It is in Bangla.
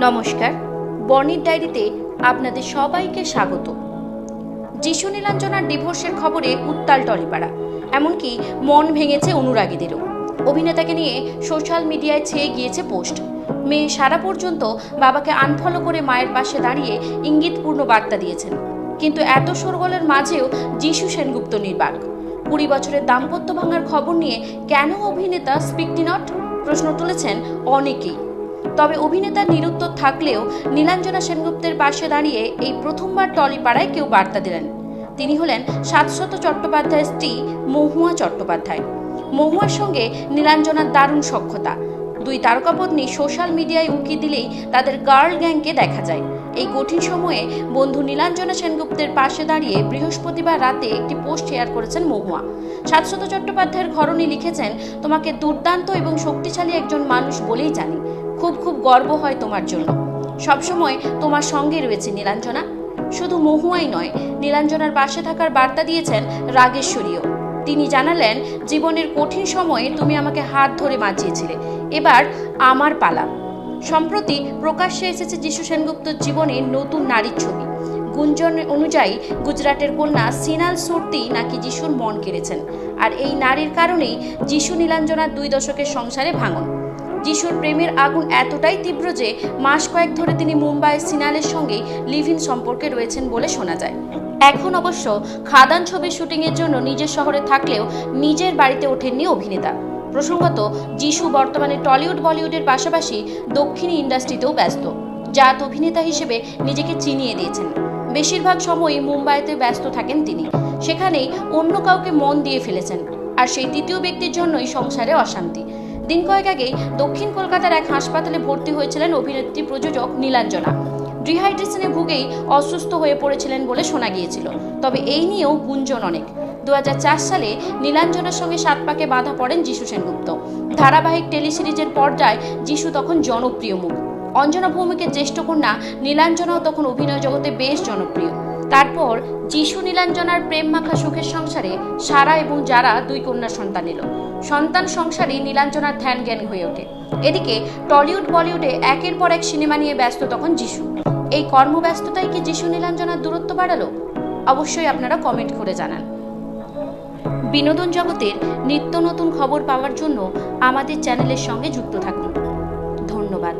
নমস্কার। বর্ণির ডায়েরিতে আপনাদের সবাইকে স্বাগত। যিশু নীলাঞ্জনার ডিভোর্সের খবরে উত্তাল টলিপাড়া এমনকি মন ভেঙেছে অনুরাগীদেরও। অভিনেতাকে নিয়ে সোশ্যাল মিডিয়ায় ছেয়ে গিয়েছে পোস্ট। মেয়ে সারা পর্যন্ত বাবাকে আনফলো করে মায়ের পাশে দাঁড়িয়ে ইঙ্গিতপূর্ণ বার্তা দিয়েছেন। কিন্তু এত শোরগোলের মাঝেও যিশু সেনগুপ্ত নির্বাক। কুড়ি বছরের দাম্পত্য ভাঙার খবর নিয়ে কেন অভিনেতা স্পিকটি নট? প্রশ্ন তুলেছেন অনেকেই। তবে অভিনেতার নিরুত্তর থাকলেও নীলাঞ্জনা সেনগুপ্তের পাশে দাঁড়িয়ে এই প্রথমবার টলিপাড়ায় কেউ বার্তা দিলেন। তিনি হলেন সাতশত চট্টোপাধ্যায়ের স্ত্রী মহুয়া চট্টোপাধ্যায়। মহুয়ার সঙ্গে নীলাঞ্জনার দারুণ সক্ষতা দুই তারকাপত্নী সোশ্যাল মিডিয়ায় উঁকি দিলেই তাদের গার্ল গ্যাংকে দেখা যায়। এই কঠিন সময়ে বন্ধু নীলাঞ্জনা সেনগুপ্তের পাশে দাঁড়িয়ে বৃহস্পতিবার রাতে একটি পোস্ট শেয়ার করেছেন মহুয়া। শাশ্বত চট্টোপাধ্যায়ের ঘরণী লিখেছেন, তোমাকে দুর্দান্ত এবং শক্তিশালী একজন মানুষ বলেই জানি। খুব খুব গর্ব হয় তোমার জন্য। সবসময় তোমার সঙ্গে রয়েছে নীলাঞ্জনা। শুধু মহুয়াই নয়, নীলাঞ্জনার পাশে থাকার বার্তা দিয়েছেন রাগেশ্বরীও। তিনি জানালেন, জীবনের কঠিন সময়ে তুমি আমাকে হাত ধরে বাঁচিয়েছিলে। এবার আমার পালা। সম্প্রতি প্রকাশ্যে এসেছে যিশু সেনগুপ্তর জীবনে নতুন নারীর ছবি। গুঞ্জন অনুযায়ী গুজরাটের কন্যা সিনাল সুরতি নাকি যিশুর মন কেড়েছেন। আর এই নারীর কারণেই যিশু নীলাঞ্জনার দুই দশকের সংসারে ভাঙন। যিশুর প্রেমের আগুন এতটাই তীব্র যে মাস কয়েক ধরে তিনি মুম্বাইয়ের সিনালের সঙ্গেই লিভ ইন সম্পর্কে রয়েছেন বলে শোনা যায়। এখন অবশ্য খাদান ছবির শুটিংয়ের জন্য নিজের শহরে থাকলেও নিজের বাড়িতে ওঠেননি অভিনেতা। প্রসঙ্গত, যিশু বর্তমানে টলিউড বলিউডের পাশাপাশি দক্ষিণী ইন্ডাস্ট্রিতেও ব্যস্ত, জাত অভিনেতা হিসেবে নিজেকে চিনিয়ে দিয়েছেন। বেশিরভাগ সময়ই মুম্বাইতে ব্যস্ত থাকেন তিনি। সেখানেই অন্য কাউকে মন দিয়ে ফেলেছেন, আর সেই তৃতীয় ব্যক্তির জন্যই সংসারে অশান্তি। দিন কয়েক আগেই দক্ষিণ কলকাতার এক হাসপাতালে ভর্তি হয়েছিলেন অভিনেত্রী প্রযোজক নীলাঞ্জনা। ডিহাইড্রেশনে ভুগেই অসুস্থ হয়ে পড়েছিলেন বলে শোনা গিয়েছিল, তবে এই নিয়েও গুঞ্জন অনেক। দু হাজার চার সালে নীলাঞ্জনের সঙ্গে সাত পাকে বাধা পড়েন যিশু সেনগুপ্ত। ধারাবাহিক টেলিসিরিজের পর্যায়ে যিশু তখন জনপ্রিয় মুখ। অঞ্জনা ভৌমিকের জ্যেষ্ঠ কন্যা নীলাঞ্জনাও তখন অভিনয় জগতে বেশ জনপ্রিয়। তারপর যিশু নীলাঞ্জনার প্রেম মাখা সুখের সংসারে সারা এবং যারা দুই কন্যা সন্তান এলো। সন্তান সংসারে নীলাঞ্জনার ধ্যান জ্ঞান হয়ে ওঠে। এদিকে টলিউড বলিউডে একের পর এক সিনেমা নিয়ে ব্যস্ত তখন যিশু। এই কর্মব্যস্ততায় কি যিশু নীলাঞ্জনার দূরত্ব বাড়ালো? অবশ্যই আপনারা কমেন্ট করে জানান। বিনোদন জগতের নিত্য নতুন খবর পাওয়ার জন্য আমাদের চ্যানেলের সঙ্গে যুক্ত থাকুন। ধন্যবাদ।